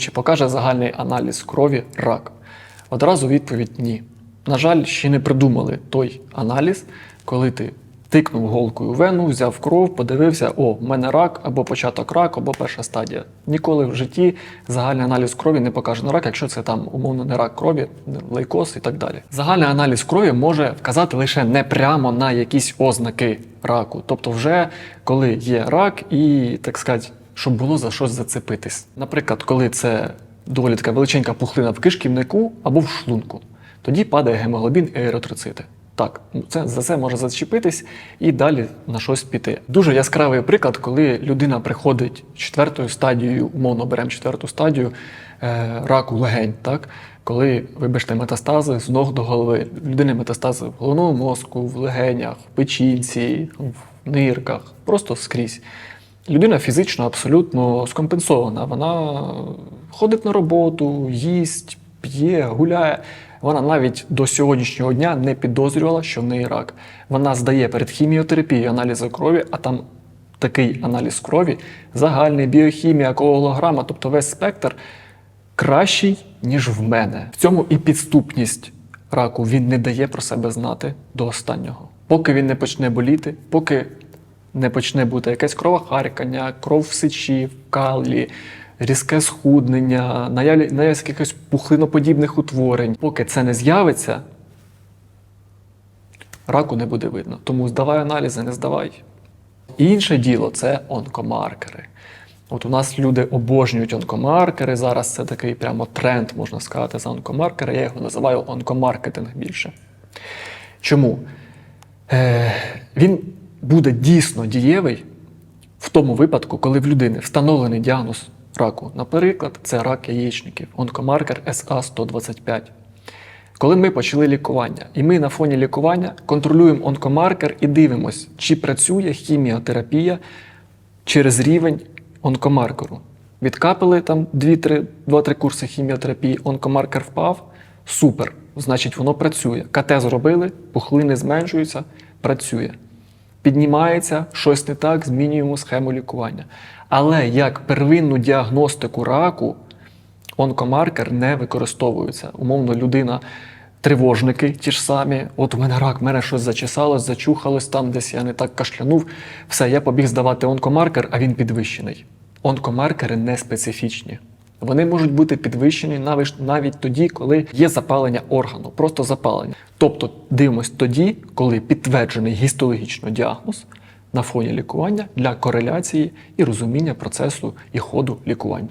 Чи покаже загальний аналіз крові рак? Одразу відповідь ні. На жаль, ще не придумали той аналіз, коли ти тикнув голкою вену, взяв кров, подивився, о, в мене рак, або початок раку, або перша стадія. Ніколи в житті загальний аналіз крові не покаже на рак, якщо це там умовно не рак крові, лейкоз і так далі. Загальний аналіз крові може вказати лише не прямо на якісь ознаки раку. Тобто, вже коли є рак, і так сказати, щоб було за щось зацепитись. Наприклад, коли це доволі така величенька пухлина в кишківнику або в шлунку, тоді падає гемоглобін і еритроцити. Так, це за це може зачепитись і далі на щось піти. Дуже яскравий приклад, коли людина приходить четвертою стадією, умовно беремо четверту стадію е, раку легень, так? коли, вибачте, метастази з ног до голови. Людини метастази в головному мозку, в легенях, в печінці, в нирках, просто скрізь. Людина фізично абсолютно скомпенсована. Вона ходить на роботу, їсть, п'є, гуляє. Вона навіть до сьогоднішнього дня не підозрювала, що в неї рак. Вона здає перед хіміотерапією аналізи крові, а там такий аналіз крові, загальний, біохімія, коагулограма, тобто весь спектр кращий, ніж в мене. В цьому і підступність раку він не дає про себе знати до останнього. Поки він не почне боліти, поки не почне бути якесь кровохаркання, кров в сечі, в каллі, різке схуднення, наявля- наявність якихось пухлиноподібних утворень. Поки це не з'явиться, раку не буде видно. Тому здавай аналізи, не здавай. Інше діло це онкомаркери. От у нас люди обожнюють онкомаркери. Зараз це такий прямо тренд, можна сказати, за онкомаркери. Я його називаю онкомаркетинг більше. Чому? Е, він буде дійсно дієвий в тому випадку, коли в людини встановлений діагноз раку. Наприклад, це рак яєчників, онкомаркер СА125. Коли ми почали лікування, і ми на фоні лікування контролюємо онкомаркер і дивимося, чи працює хіміотерапія через рівень онкомаркеру. Відкапали там 2-3 курси хіміотерапії, онкомаркер впав. Супер. Значить, воно працює. КТ зробили, пухлини зменшуються, працює. Піднімається, щось не так, змінюємо схему лікування. Але як первинну діагностику раку онкомаркер не використовується. Умовно, людина, тривожники ті ж самі. От у мене рак, мене щось зачесалось, зачухалось там, десь я не так кашлянув. Все, я побіг здавати онкомаркер, а він підвищений. Онкомаркери не специфічні. Вони можуть бути підвищені навіть, навіть тоді, коли є запалення органу, просто запалення. Тобто дивимось тоді, коли підтверджений гістологічно діагноз на фоні лікування для кореляції і розуміння процесу і ходу лікування.